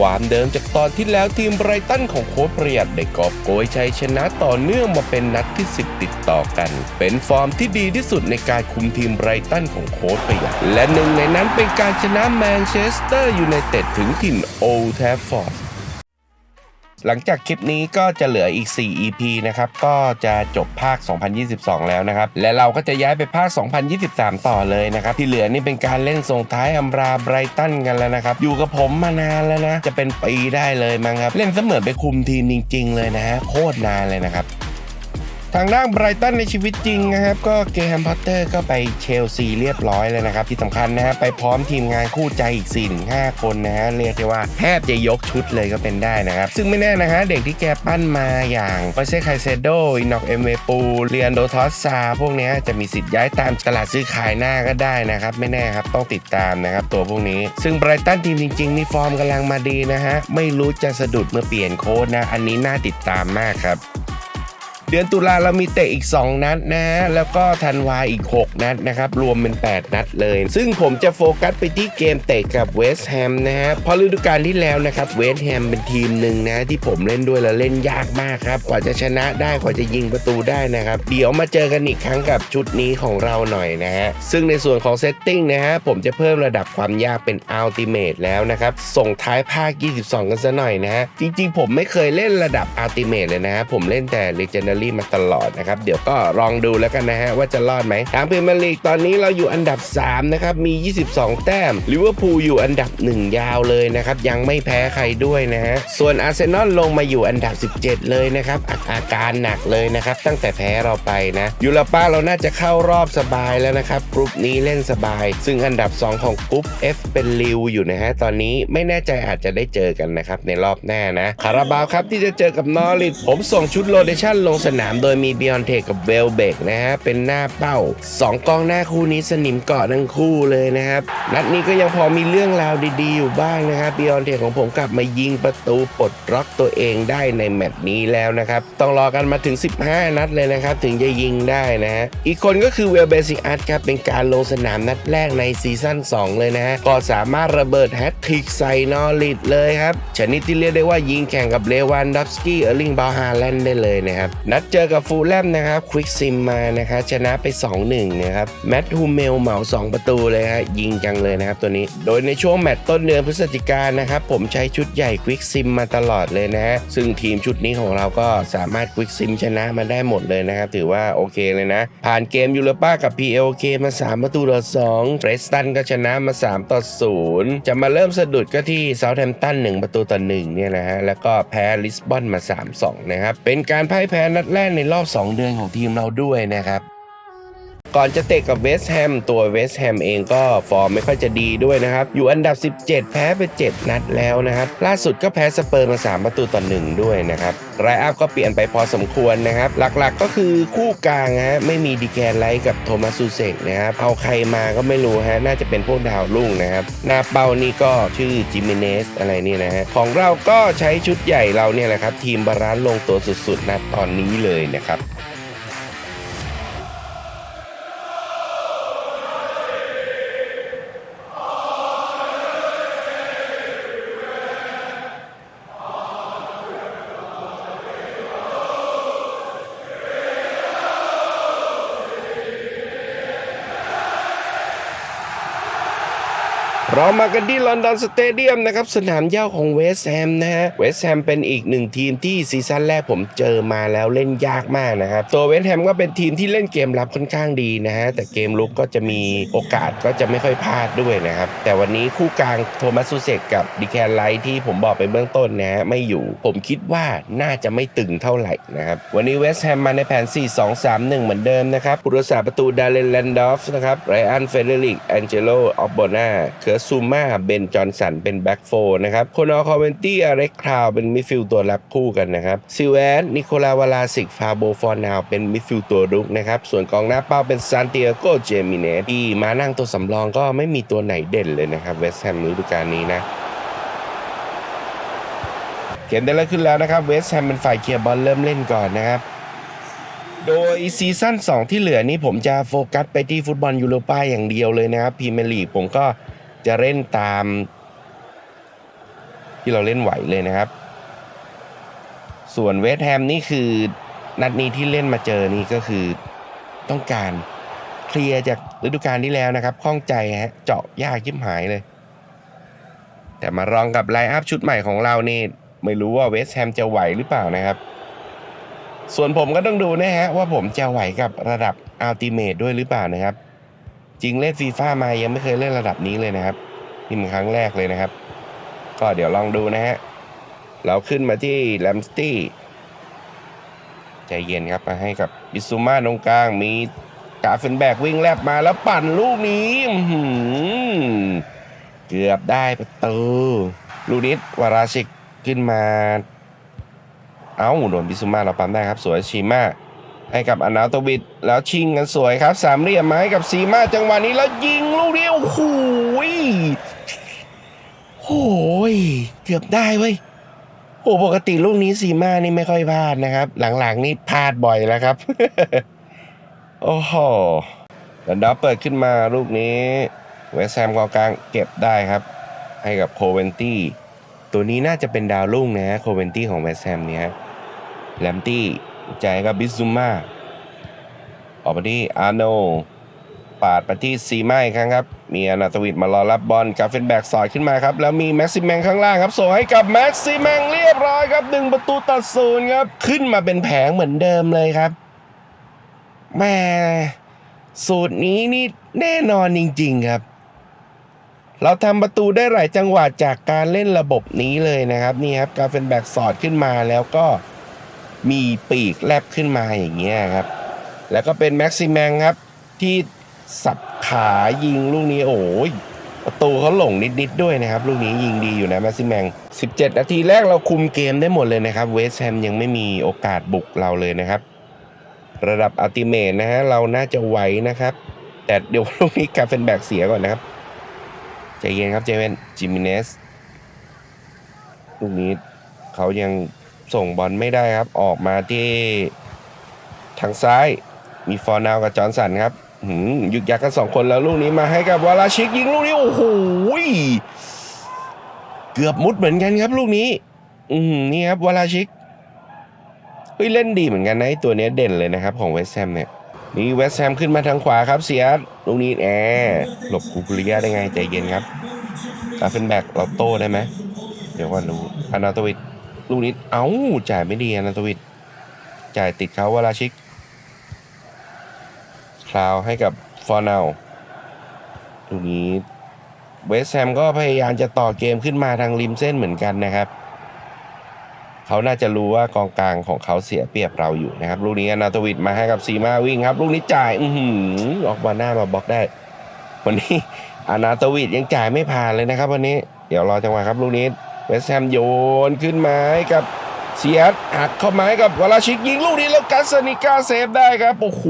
ความเดิมจากตอนที่แล้วทีมไบรตันของโค้ชประหยัดได้กอบโกยชัยชนะต่อเนื่องมาเป็นนัดที่ 10 ติดต่อกัน เป็นฟอร์มที่ดีที่สุดในการคุมทีมไบรตันของโค้ชประหยัด และหนึ่งในนั้นเป็นการชนะแมนเชสเตอร์ยูไนเต็ดถึงถิ่นโอลแทฟฟอร์ด หลังจากคลิปนี้ก็จะเหลืออีก 4 EP นะครับ ก็จะจบภาค 2022 แล้วนะครับ และเราก็จะย้ายไปภาค 2023 ต่อเลยนะครับ ที่เหลือนี่เป็นการเล่นส่งท้ายอัมราไบรตันกันแล้วนะครับ อยู่กับผมมานานแล้วนะ จะเป็นปีได้เลยมั้งครับ เล่นเสมือนไปคุมทีมจริง ๆ เลยนะฮะโคตรนานเลยนะครับ ทางด้านไบรตันในชีวิตจริงนะครับ ก็เกแฮมพอตเตอร์ก็ไปเชลซีเรียบร้อยเลยนะครับ ที่สำคัญนะฮะไปพร้อมทีมงานคู่ใจอีก4-5คนนะฮะเรียกได้ว่าแทบจะยกชุดเลยก็เป็นได้นะครับ ซึ่งไม่แน่นะฮะเด็กที่แกปั้นมาอย่างปาเซ่ไคเซโดอินอกเอมเวปูเรียนโดทอสซาพวกนี้จะมีสิทธิ์ย้ายตามตลาดซื้อขายหน้าก็ได้นะครับ ไม่แน่ครับต้องติดตามนะครับตัวพวกนี้ ซึ่งไบรตันทีมจริงๆนี่ฟอร์มกำลังมาดีนะฮะไม่รู้จะสะดุดเมื่อเปลี่ยนโค้ดนะอันนี้น่าติดตามมากครับ เดือนตุลาเรามีเตะอีก 2 นัดนะ แล้วก็ธันวาอีก 6 นัดนะครับ รวมเป็น 8 นัดเลย ซึ่งผมจะโฟกัสไปที่เกมเตะกับเวสต์แฮมนะฮะพราะฤดูกาลที่แล้วนะครับเวสต์แฮมเป็นทีมหนึ่งนะที่ผมเล่นด้วยแล้วเล่นยากมากครับ กว่าจะชนะได้กว่าจะยิงประตูได้นะครับ เดี๋ยวมาเจอกันอีกครั้งกับชุดนี้ของเราหน่อยนะฮะซึ่งในส่วนของเซตติ้งนะฮะผมจะเพิ่มระดับความยากเป็นอัลติเม e แล้วนะครับส่งท้ายภาค 22 กันซะหน่อยนะฮะจริงๆ ผมไม่เคยเล่นระดับอัลติเม e เลยนะฮะผมเล่นแต่เรจแนล Legendary มาตลอดนะครับ เดี๋ยวก็ลองดูแล้วกันนะฮะว่าจะรอดไหมทางพรีเมียร์ลีกตอนนี้เราอยู่อันดับ 3 นะครับ มี 22 แต้มลิเวอร์พูลอยู่อันดับ 1 ยาวเลยนะครับ ยังไม่แพ้ใครด้วยนะฮะส่วนอาร์เซนอลลงมาอยู่อันดับ 17 เลยนะครับอาอาการหนักเลยนะครับ ตั้งแต่แพ้เราไปนะยูโรป้าเราน่าจะเข้ารอบสบายแล้วนะครับกรุ๊ปนี้เล่นสบาย ซึ่งอันดับ 2 ของกรุ๊ป F เป็นลิวอยู่นะฮะตอนนี้ไม่แน่ใจอาจจะได้เจอกันนะครับในรอบหน้านะคาราบาวครับที่จะเจอกับนอริทผมส่งชุดโรเดชั่นลงสนามโดยมีบิออนเทกับเวลเบกนะฮะ เป็นหน้าเป้า 2 กองหน้าคู่นี้สนิมเกาะทั้งคู่เลยนะครับ นัดนี้ก็ยังพอมีเรื่องราวดีๆ อยู่บ้างนะครับบิออนเทของผมกลับมายิงประตูปลดล็อกตัวเองได้ในแมตช์นี้แล้วนะครับ ต้องรอกันมาถึง 15 นัดเลยนะครับ ถึงจะยิงได้นะฮะ อีกคนก็คือเวลเบซิอัสครับ เป็นการลงสนามนัดแรกในซีซั่น2 เลยนะฮะ ก็สามารถระเบิดแฮตทริกใส่นอริดเลยครับ ชนิดที่เรียกได้ว่ายิงแข่งกับเลวันดอฟสกี้เออร์ลิงบาฮาแลนด์ได้เลยนะครับนัดเจอกับฟูลแลมนะครับควิกซิมมานะครับชนะไป 2-1นะครับแมตต์ฮูเมลเหมา 2 ประตูเลยฮะยิงจังเลยนะครับตัวนี้ โดยในช่วงแมตต์ต้นเดือนพฤศจิกายนนะครับผมใช้ชุดใหญ่ควิกซิมมาตลอดเลยนะฮะซึ่งทีมชุดนี้ของเราก็สามารถควิกซิมชนะมาได้หมดเลยนะครับถือว่าโอเคเลยนะ ผ่านเกมยูโรป้ากับ PLK มา 3 ประตูต่อ2เฟรสตันก็ชนะมา 3 ต่อ 0 จะมาเริ่มสะดุดก็ที่เซาท์แฮมป์ตัน1ประตูต่อ1เนี่ยนะฮะแล้วก็แพ้ลิสบอนมา 3-2นะครับเป็นการพ่ายแพ้นัดแรกในรอบ 2 เดือนของทีมเราด้วยนะครับ ก่อนจะเตะกับเวสต์แฮมตัวเวสต์แฮมเองก็ฟอร์มไม่ค่อยจะดีด้วยนะครับ อยู่อันดับ 17 แพ้ไป 7 นัดแล้วนะครับ ล่าสุดก็แพ้สเปอร์มา 3 ประตูต่อ1ด้วยนะครับไรอัพก็เปลี่ยนไปพอสมควรนะครับ หลักๆก็คือคู่กลางฮะไม่มีดีแกนไลท์กับโทมัสซูเซกนะครับเอาใครมาก็ไม่รู้ฮะน่าจะเป็นพวกดาวรุ่งนะครับหน้าเป้านี่ก็ชื่อจิมิเนสอะไรนี่นะฮะของเราก็ใช้ชุดใหญ่เราเนี่ยแหละครับทีมบาลานซ์ลงตัวสุดๆนะตอนนี้เลยนะครับ เรามากันที่ลอนดอนสเตเดียมนะครับสนามเย้าของเวสต์แฮมนะฮะเวสต์แฮมเป็นอีกหนึ่งทีมที่ซีซั่นแรกผมเจอมาแล้วเล่นยากมากนะครับตัวเวสต์แฮมก็เป็นทีมที่เล่นเกมรับค่อนข้างดีนะฮะแต่เกมลุกก็จะมีโอกาสก็จะไม่ค่อยพลาดด้วยนะครับแต่วันนี้คู่กลางโทมัสซูเซกกับดิแคนไลท์ที่ผมบอกไปเบื้องต้นนะฮะไม่อยู่ผมคิดว่าน่าจะไม่ตึงเท่าไหร่นะครับวันนี้เวสต์แฮมมาในแผน 4-2-3-1 เหมือนเดิมนะครับผู้รักษาประตูดาเลนแลนดอฟนะครับไรอันเฟเดริกแองเจโลออฟโบนาเคอร์ซูมาเบนจอห์นสันเป็นแบ็กโฟนะครับโคนอคอเวนตี้อเล็กคราวเป็นมิดฟิลด์ตัวรับคู่กันนะครับซิเวนนิโคลาวาลาสิกฟาโบฟอร์นาวเป็นมิดฟิลด์ตัวรุกนะครับส่วนกองหน้าเป้าเป็นซานติอาโกเจมิเนสที่มานั่งตัวสำรองก็ไม่มีตัวไหนเด่นเลยนะครับเวสต์แฮมฤดูกาลนี้นะเกมได้เริ่มขึ้นแล้วนะครับเวสต์แฮมเป็นฝ่ายเคลียร์บอลเริ่มเล่นก่อนนะครับโดยซีซั่น2 ที่เหลือนี้ผมจะโฟกัสไปที่ฟุตบอลยูโรป้าอย่างเดียวเลยนะครับพรีเมียร์ลีกผมก็ จะเล่นตาม ที่เราเล่นไหวเลยนะครับ ส่วนเวสแฮมนี่คือนัดนี้ที่เล่นมาเจอนี่ก็คือต้องการเคลียร์จากฤดูกาลที่แล้วนะครับข้องใจฮะเจาะยากยิบหายเลย แต่มารองกับไลน์อัพชุดใหม่ของเรานี่ไม่รู้ว่าเวสแฮมจะไหวหรือเปล่านะครับ ส่วนผมก็ต้องดูนะฮะว่าผมจะไหวกับระดับอัลติเม e ด้วยหรือเปล่านะครับ จริงเล่นฟีฟ่ามายังไม่เคยเล่นระดับนี้เลยนะครับนี่เป็นครั้งแรกเลยนะครับ ก็เดี๋ยวลองดูนะฮะเราขึ้นมาที่แลมสตี้ใจเย็นครับมาให้กับบิซูมาตรงกลางมีกาเฟนแบกวิ่งแลบมาแล้วปั่นลูกนี้เกือบได้ประตูลูนิดวาราชิกขึ้นมา เอ้าโดนบิซูมาเราปั๊มได้ครับ สวยชีมา ให้กับอนาโตวิดแล้วชิงกันสวยครับ สามเหลี่ยมมาให้กับซีมาจังหวะนี้แล้วยิงลูกนี้โอ้โหยโอ้ยเกือบได้เว้ยโอ้ปกติลูกนี้ซีมานี่ไม่ค่อยพลาดนะครับ หลังๆนี่พลาดบ่อยแล้วครับ โอ้โหแล้วดับเปิดขึ้นมาลูกนี้ เวสแฮมกองกลางเก็บได้ครับ ให้กับโคเวนตี้ตัวนี้น่าจะเป็นดาวรุ่งนะโคเวนตี้ของเวสแฮมเนี่ยแลมตี้ จ่ายให้กับบิซูมาออกมาที่อาร์โนปาดไปที่ซีไมค์ครับครับ มีอนาตวิดมารอรับบอลกาเฟนแบกสอดขึ้นมาครับ แล้วมีแม็กซิแมงข้างล่างครับส่งให้กับแม็กซิแมงเรียบร้อยครับหนึ่งประตูต่อศูนย์ครับ ขึ้นมาเป็นแผงเหมือนเดิมเลยครับแม่สูตรนี้นี่แน่นอนจริง ๆครับ เราทำประตูได้หลายจังหวะจากการเล่นระบบนี้เลยนะครับ นี่ครับกาเฟนแบกสอดขึ้นมาแล้วก็ มีปีกแลบขึ้นมาอย่างเงี้ยครับ แล้วก็เป็นแม็กซิแมงครับ ที่สับขายิงลูกนี้โอ้ยประตูเขาหลงนิดๆด้วยนะครับ ลูกนี้ยิงดีอยู่นะแม็กซิแมง 17 นาทีแรกเราคุมเกมได้หมดเลยนะครับ เวสแฮมยังไม่มีโอกาสบุกเราเลยนะครับ ระดับอัลติเมทนะฮะเราน่าจะไหวนะครับ แต่เดี๋ยวลูกนี้กาเฟนแบกเสียก่อนนะครับใจเย็นครับเจเวนจิมิเนสลูกนี้เขายัง ส่งบอลไม่ได้ครับ ออกมาที่ทางซ้าย มีฟอร์นาวกับจอร์นสันครับหืมยึกยักกันสองคนแล้วลูกนี้มาให้กับวาลาชิกยิงลูกนี้โอ้โหยเกือบมุดเหมือนกันครับ ลูกนี้ อืมนี่ครับวาลาชิกเฮ้ยเล่นดีเหมือนกันนะตัวนี้เด่นเลยนะครับ ของเวสแฮมเนี่ยนี่เวสแฮมขึ้นมาทางขวาครับเสียลูกนี้แอบหลบคูกุริยาได้ไงใจเย็นครับกาเฟนแบกเราโต้ได้ไหมเดี๋ยวก่อนดูอนาโตวิด ลูกนี้เอ้าจ่ายไม่ดีนาโตวิดจ่ายติดเขาวาลาชิก คลาวให้กับฟอร์นาลลูกนี้เวสแฮมก็พยายามจะต่อเกมขึ้นมาทางริมเส้นเหมือนกันนะครับ เขาน่าจะรู้ว่ากองกลางของเขาเสียเปรียบเราอยู่นะครับ ลูกนี้นาโตวิดมาให้กับซีมาวิ่งครับ ลูกนี้จ่าย อือหืออกมาหน้ามาบล็อกได้ วันนี้อนาโตวิดยังจ่ายไม่ผ่านเลยนะครับ วันนี้ เดี๋ยวรอจังหวะครับ ลูกนี้ เวสแฮมโยนขึ้นมาให้กับเซียสหักเข้ามาให้กับวลาชิกยิงลูกนี้แล้วกัสนิก้าเซฟได้ครับโอ้โห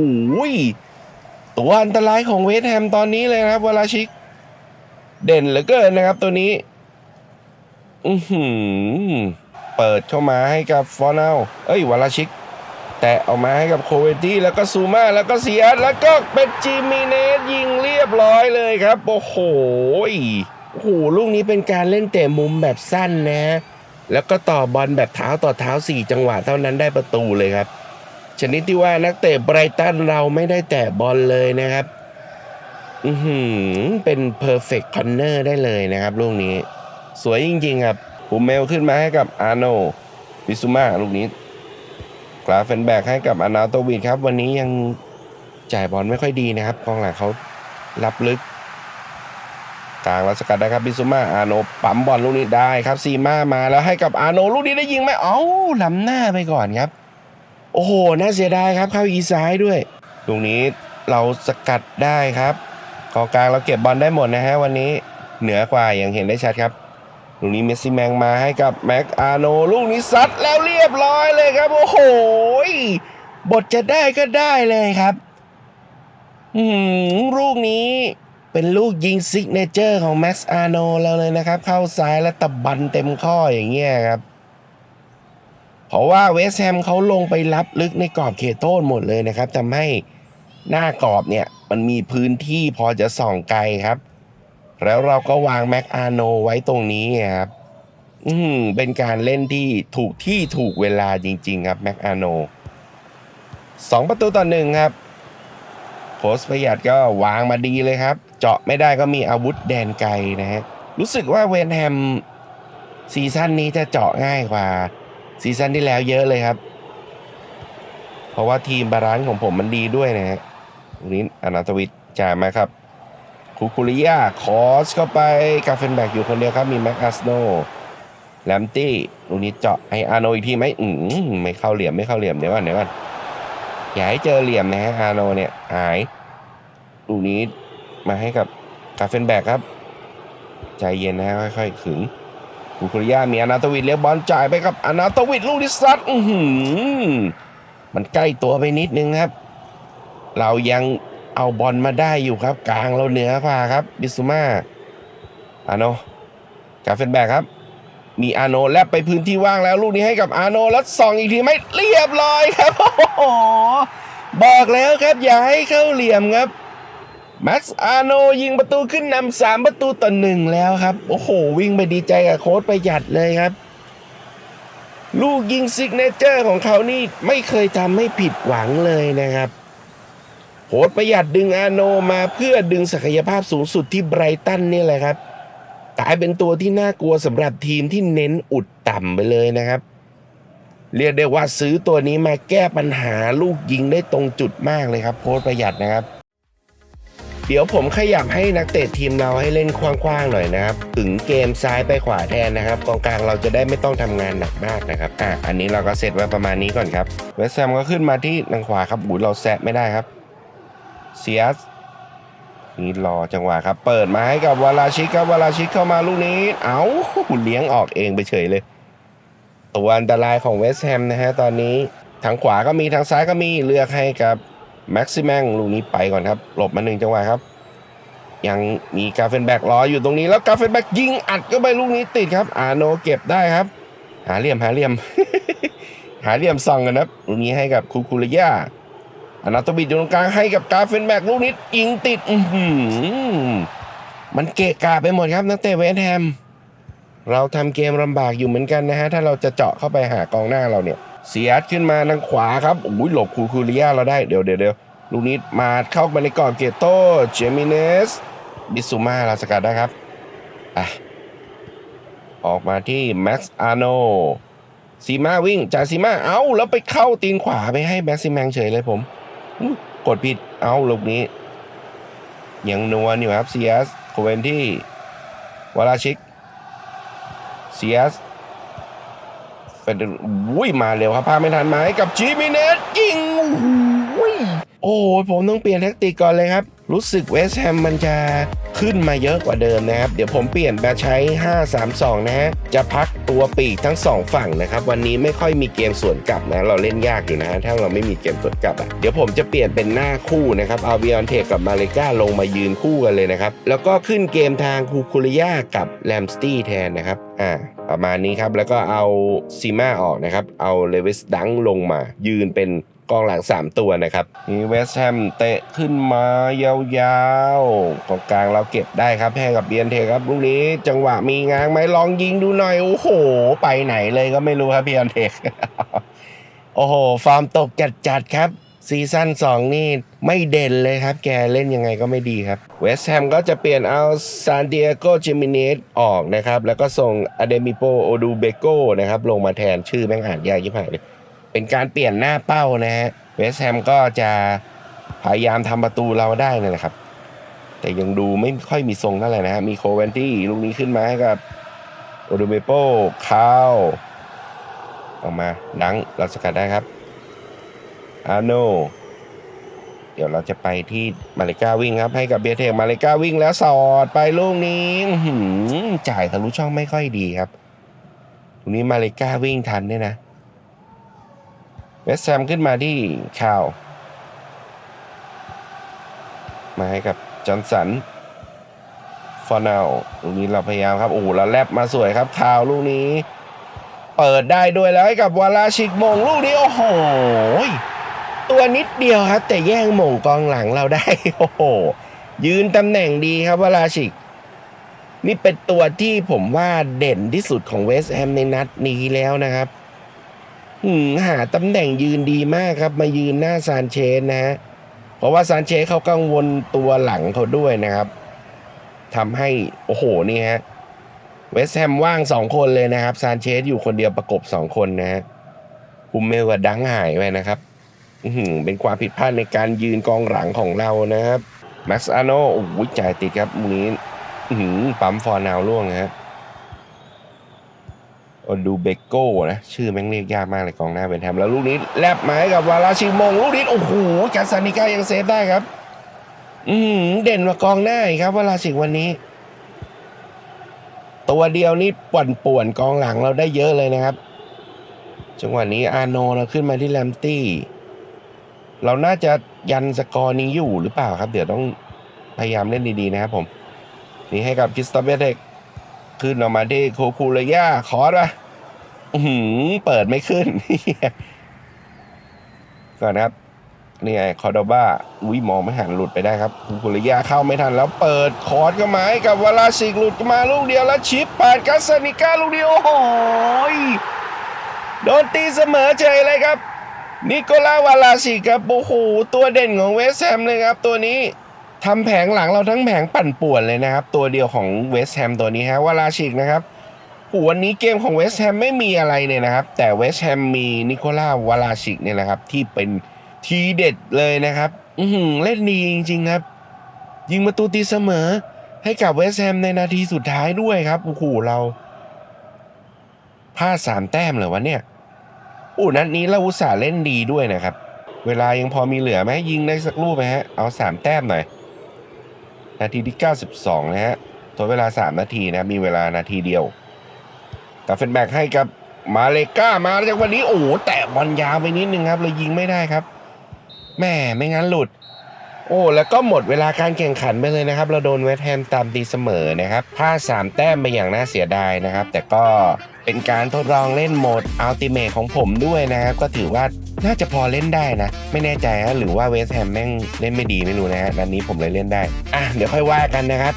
ตัวอันตรายของเวสแฮมตอนนี้เลยครับวลาชิก เด่นเหลือเกินนะครับตัวนี้ อือหือเปิดเข้ามาให้กับฟอร์นลเอ้ยวลาชิก แตะออกมาให้กับโคเวตี้แล้วก็ซูมาแล้วก็เซียสแล้วก็เป็นจิมิเนสยิงเรียบร้อยเลยครับ โอ้โห โอ้โหลูกนี้เป็นการเล่นเตะมุมแบบสั้นนะ แล้วก็ต่อบอลแบบเท้าต่อเท้า 4 จังหวะเท่านั้นได้ประตูเลยครับ ชนิดที่ว่านักเตะไบรตันเราไม่ได้แตะบอลเลยนะครับ อือหือเป็นเพอร์เฟกต์คอนเนอร์ได้เลยนะครับลูกนี้ สวยจริงๆครับปูเมลขึ้นมาให้กับอาร์โนวิซุมาลูกนี้กราเฟนแบกให้กับอนาโตวิดครับ วันนี้ยังจ่ายบอลไม่ค่อยดีนะครับกองหลังเขารับลึก กลางรัสกัดได้ครับบิซุมาอาโนปั๊มบอลลูกนี้ได้ครับซีมามาแล้วให้กับอาโนลูกนี้ได้ยิงไหมเอ้าล้ำหน้าไปก่อนครับ โอ้โหน่าเสียดายครับเข้าอีซ้ายด้วยตรงนี้เราสกัดได้ครับกองกลางเราเก็บบอลได้หมดนะฮะวันนี้เหนือกว่าอย่างเห็นได้ชัดครับลูกนี้เมสซี่แมงมาให้กับแม็กอาโนลูกนี้ซัดแล้วเรียบร้อยเลยครับ โอ้โหบทจะได้ก็ได้เลยครับอืมลูกนี้ เป็นลูกยิงซิกเนเจอร์ของแม็กซ์อาโนเราเลยนะครับ เข้าซ้ายแล้วตะบันเต็มข้ออย่างเงี้ยครับ เพราะว่าเวสแฮมเขาลงไปรับลึกในกรอบเขตโทษหมดเลยนะครับทำให้หน้ากรอบเนี่ยมันมีพื้นที่พอจะส่องไกลครับ แล้วเราก็วางแม็กอาโนไว้ตรงนี้ครับ อืมเป็นการเล่นที่ถูกที่ถูกเวลาจริง ๆ ครับแม็กอาโนสองประตูต่อหนึ่งครับโพสประหยัดก็วางมาดีเลยครับ เจาะไม่ได้ก็มีอาวุธแดนไกลนะฮะรู้สึกว่าเวนแฮมซีซั่นนี้จะเจาะง่ายกว่าซีซั่นที่แล้วเยอะเลยครับ เพราะว่าทีมบาลานซ์ของผมมันดีด้วยนะฮะรงนี้อนาตวิทจ่ายมาครับคูคูริยาคอสเข้าไปกาเฟนแบกอยู่คนเดียวครับ มีแม็กอาสโนแลมตี้ตรงนี้เจาะให้อาโนอีกทีไหมอืมไม่เข้าเหลี่ยมไม่เข้าเหลี่ยมเดี๋ยวก่อนเดี๋ยวก่อนอย่าให้เจอเหลี่ยมนะฮะอาโนเนี่ยหายลูกนี้ มาให้กับกาเฟนแบกครับ ใจเย็นนะฮะค่อยๆขึงคูคูริยามีอนาโตวิทเลี้ยบอลจ่ายไปครับอนาโตวิทลูกที่ซัดอืมันใกล้ตัวไปนิดนึงครับ เรายังเอาบอลมาได้อยู่ครับ กลางเราเหนือกว่าครับ บิสุมาอาโนกาเฟนแบกครับ มีอาโนแลบไปพื้นที่ว่างแล้ว ลูกนี้ให้กับอาโนแล้วส่องอีกทีไม่เรียบร้อยครับโอ้โหบอกแล้วครับอย่าให้เข้าเหลี่ยมครับ แม็กซ์อาโนยิงประตูขึ้นนำสามประตูต่อหนึ่งแล้วครับ โอ้โห วิ่งไปดีใจกับโค้ดประหยัดเลยครับ ลูกยิงซิกเนเจอร์ของเขานี่ไม่เคยทำให้ผิดหวังเลยนะครับโค้ดประหยัดดึงอาโนมาเพื่อดึงศักยภาพสูงสุดที่ไบรตันนี่แหละครับกลายเป็นตัวที่น่ากลัวสำหรับทีมที่เน้นอุดต่ำไปเลยนะครับ เรียกได้ว่าซื้อตัวนี้มาแก้ปัญหาลูกยิงได้ตรงจุดมากเลยครับโค้ดประหยัดนะครับ ดี๋ยวผมขยับให้นักเตะทีมเราให้เล่นกว้างๆหน่อยนะครับถึงเกมซ้ายไปขวาแทนนะครับกองกลางเราจะได้ไม่ต้องทำงานหนักมากนะครับอะอันนี้เราก็เสร็จไว้ประมาณนี้ก่อนครับเวสแฮมก็ขึ้นมาที่ทางขวาครับบุยเราแซะไม่ได้ครับเซียสนี่รอจังหวะครับ เปิดมาให้กับวาลาชิกครับวาลาชิกเข้ามาลูกนี้ เอาเลี้ยงออกเองไปเฉยเลย ตัวอันตรายของเวสแฮมนะฮะตอนนี้ทางขวาก็มีทางซ้ายก็มีเลือกให้กับ แม็กซิแมงลูกนี้ไปก่อนครับ หลบมาหนึ่งจังหวะครับ ยังมีกาเฟนแบกรออยู่ตรงนี้แล้วกาเฟนแบกยิงอัดก็ไปลูกนี้ติดครับ อาโนเก็บได้ครับ หาเหลี่ยมหาเหลี่ยม หาเหลี่ยมส่องกันครับลูกนี้ให้กับคูคูริยาอนาโตบิดอยู่ตรงกลางให้กับกาเฟนแบกลูกนี้ยิงติดอืมันเกะกะไปหมดครับนักเตะเวสแฮม เราทำเกมลำบากอยู่เหมือนกันนะฮะ ถ้าเราจะเจาะเข้าไปหากองหน้าเราเนี่ย เสียดขึ้นมาทางขวาครับโอ้ยหลบคูคูริยาเราได้เดี๋ยวเดี๋ยวเดี๋ยวลูกนี้มาเข้ามาในกรอบเกโต้เจมิเนสบิสุมาเราสกัดได้ครับอะออกมาที่แม็กซ์อาโนซีมาวิ่งจากซีมาเอาแล้วไปเข้าตีนขวาไปให้แม็กซิแมงเฉยเลยผม กดผิดเอาลูกนี้ ยังนวลอยู่ครับเซียสโคเวนที่วาลาชิกเซียส เป็นวุ้ยมาเร็วครับพาไม่ทันมาให้กับจีมิเนสยิงอุ้ยโอ้ผมต้องเปลี่ยนแท็กติกก่อนเลยครับ รู้สึกเวสต์แฮมมันจะขึ้นมาเยอะกว่าเดิมนะครับ เดี๋ยวผมเปลี่ยนมาใช้ 5-3-2 นะฮะ จะพักตัวปีกทั้งสองฝั่งนะครับ วันนี้ไม่ค่อยมีเกมสวนกลับนะ เราเล่นยากอยู่นะ ถ้าเราไม่มีเกมสวนกลับอะ เดี๋ยวผมจะเปลี่ยนเป็นหน้าคู่นะครับเอาเบียนเทกับมาเลกาลงมายืนคู่กันเลยนะครับ แล้วก็ขึ้นเกมทางคูคูริยากับแลมสตี้แทนนะครับ อ่าประมาณนี้ครับ แล้วก็เอาซีมาออกนะครับ เอาเลวิสดังลงมายืนเป็น กองหลัง 3 ตัวนะครับมีเวสแฮมเตะขึ้นมายาวๆกองกลางเราเก็บได้ครับให้กับเบียนเทครับลูกนี้จังหวะมีง้างไหมลองยิงดูหน่อย โอ้โห ไปไหนเลยก็ไม่รู้ครับเบียนเทโอ้โห ฟอร์มตกจัดๆครับซีซั่น2 นี่ไม่เด่นเลยครับ แกเล่นยังไงก็ไม่ดีครับ เวสต์แฮมก็จะเปลี่ยนเอาซานดิเอโกเจมิเนสออกนะครับ แล้วก็ส่งอเดมิโปโอดูเบโกนะครับ ลงมาแทนชื่อแม่งอ่านยากยิ่งหายเลย เป็นการเปลี่ยนหน้าเป้านะฮะเวสแฮมก็จะพยายามทำประตูเราได้นั่แหละครับ แต่ยังดูไม่ค่อยมีทรงเท่าไหร่นะฮะมีโคเวนตี้ลูกนี้ขึ้นมาให้กับโอดูเบโปคาวออกมาดังเราสกัดได้ครับอาโนเดี๋ยวเราจะไปที่มาเลกาวิ่งครับ ให้กับเบียเทคมาเลกาวิ่งแล้วสอดไปลูกนี้จ่ายทะลุช่องไม่ค่อยดีครับตรงนี้มาเลกาวิ่งทันเนี่ยนะ เวสแฮมขึ้นมาที่คาว มาให้กับจอห์นสันฟอนาวลูกนี้เราพยายามครับโอ้โหเราแลบมาสวยครับคาวลูกนี้ เปิดได้ด้วยแล้วให้กับวาลาชิกมงลูกนี้โอ้โหตัวนิดเดียวครับ แต่แย่งมงกองหลังเราได้โอ้โหยืนตำแหน่งดีครับวาลาชิก นี่เป็นตัวที่ผมว่าเด่นที่สุดของเวสแฮมในนัดนี้แล้วนะครับ หืมหาตำแหน่งยืนดีมากครับ มายืนหน้าซานเชสนะฮะเพราะว่าซานเชสเขากังวลตัวหลังเขาด้วยนะครับทำให้โอ้โหนี่ฮะเวสแฮมว่างสองคนเลยนะครับซานเชสอยู่คนเดียวประกบสองคนนะฮะคุมเมลกับดังหายไปนะครับอื้อหือเป็นความผิดพลาดในการยืนกองหลังของเรานะครับแม็กซ์อาโนโอ้โหจ่ายติดครับมุนี้หือปั๊มฟอร์นาวล่วงนะฮะ ดูเบโก้นะ ชื่อแม่งเรียกยากมากเลยกองหน้าเวนแฮมแล้วลูกนี้แลบมาให้กับวาลาชิมง ลูกนี้โอ้โหกาซานิก้ายังเซฟได้ครับ อือหือเด่นกว่ากองหน้าครับวาลาชิกวันนี้ ตัวเดียวนี่ป่วนป่วนๆกองหลังเราได้เยอะเลยนะครับ จังหวะนี้อาโนเราขึ้นมาที่แลมตี้ เราน่าจะยันสกอร์นี้อยู่หรือเปล่าครับ เดี๋ยวต้องพยายามเล่นดีๆนะครับผม นี่ให้กับคริสตอเบเทก ขึ้นออกมาที่โคคูเรย่าขอดปะอื้อหือเปิดไม่ขึ้นก่อนนะครับนี่ไงคอร์ดบ้าอุ้ยมองไม่หันหลุดไปได้ครับคูคูเรย่าเข้าไม่ทันแล้วเปิดคอร์ดก็มาให้กับวลาสิกหลุดมาลูกเดียวแล้วชิปปาดกัสซานิก้าลูกเดียวโอ้โหโดนตีเสมอเฉยเลยครับนิโคลาวาลาสิครับโอ้โหตัวเด่นของเวสแฮมเลยครับตัวนี้ ทำแผงหลังเราทั้งแผงปั่นป่วนเลยนะครับ ตัวเดียวของเวสต์แฮมตัวนี้ฮะวาลาสิกนะครับวันนี้เกมของเวสต์แฮมไม่มีอะไรเลยนะครับ แต่เวสต์แฮมมีนิโคล่าวาลาสิกเนี่ยนะครับ ที่เป็นทีเด็ดเลยนะครับ อืเล่นดีจริง ๆ ครับ ยิงประตูตีเสมอ ให้กับเวสต์แฮมในนาทีสุดท้ายด้วยครับโอ้โหเราพลาดสามแต้มเหรอวะเนี่ยอู้นัดนี้เราอุตส่าห์เล่นดีด้วยนะครับ เวลายังพอมีเหลือไหมยิงได้สักลูกไหมฮะเอาสามแต้มหน่อย นาทีที่ 92 นะฮะทดเวลา 3 นาทีนะ มีเวลานาทีเดียวกาเฟนแบกให้กับมาเลก้ามาจากวันนี้ โอ้โหแตะบอลยาวไปนิดนึงครับเลยยิงไม่ได้ครับ แม่ไม่งั้นหลุด โอ้ แล้วก็หมดเวลาการแข่งขันไปเลยนะครับ เราโดนเวสแฮมตามตีเสมอนะครับพลาดสามแต้มไปอย่างน่าเสียดายนะครับ แต่ก็เป็นการทดลองเล่นโหมดอัลติเมทของผมด้วยนะครับ ก็ถือว่าน่าจะพอเล่นได้นะ ไม่แน่ใจฮะหรือว่าเวสแฮมแม่งเล่นไม่ดีไม่รู้นะฮะนัดนี้ผมเลยเล่นได้ อะ เดี๋ยวค่อยว่ากันนะครับ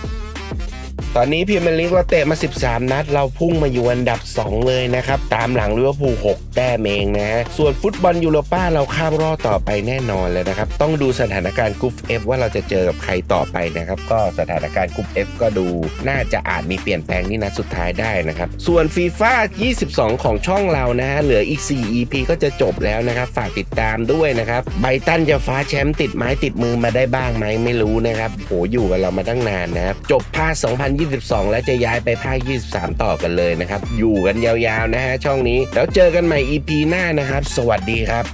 ตอนนี้พรีเมียร์ลีกเราเตะมา 13 นัด เราพุ่งมาอยู่อันดับ 2 เลยนะครับ ตามหลังลิเวอร์พูล6 แต้มเองนะฮะส่วนฟุตบอลยูโรป้าเราข้ามรอบต่อไปแน่นอนเลยนะครับ ต้องดูสถานการณ์กรุ๊ป F ว่าเราจะเจอกับใครต่อไปนะครับ ก็สถานการณ์กรุ๊ป F ก็ดูน่าจะอาจมีเปลี่ยนแปลงที่นัดสุดท้ายได้นะครับ ส่วนฟีฟ่า22 ของช่องเรานะฮะเหลืออีก 4 EP ก็จะจบแล้วนะครับ ฝากติดตามด้วยนะครับไบตันจะฟ้าแชมป์ติดไม้ติดมือมาได้บ้างไหมไม่รู้นะครับโหอยู่กับเรามาตั้งนานนะครับจบภาค 2022 แล้วจะย้ายไปภาค 23 ต่อกันเลยนะครับอยู่กันยาวๆนะฮะช่องนี้แล้วเจอกันใหม่ EP หน้านะครับ สวัสดีครับ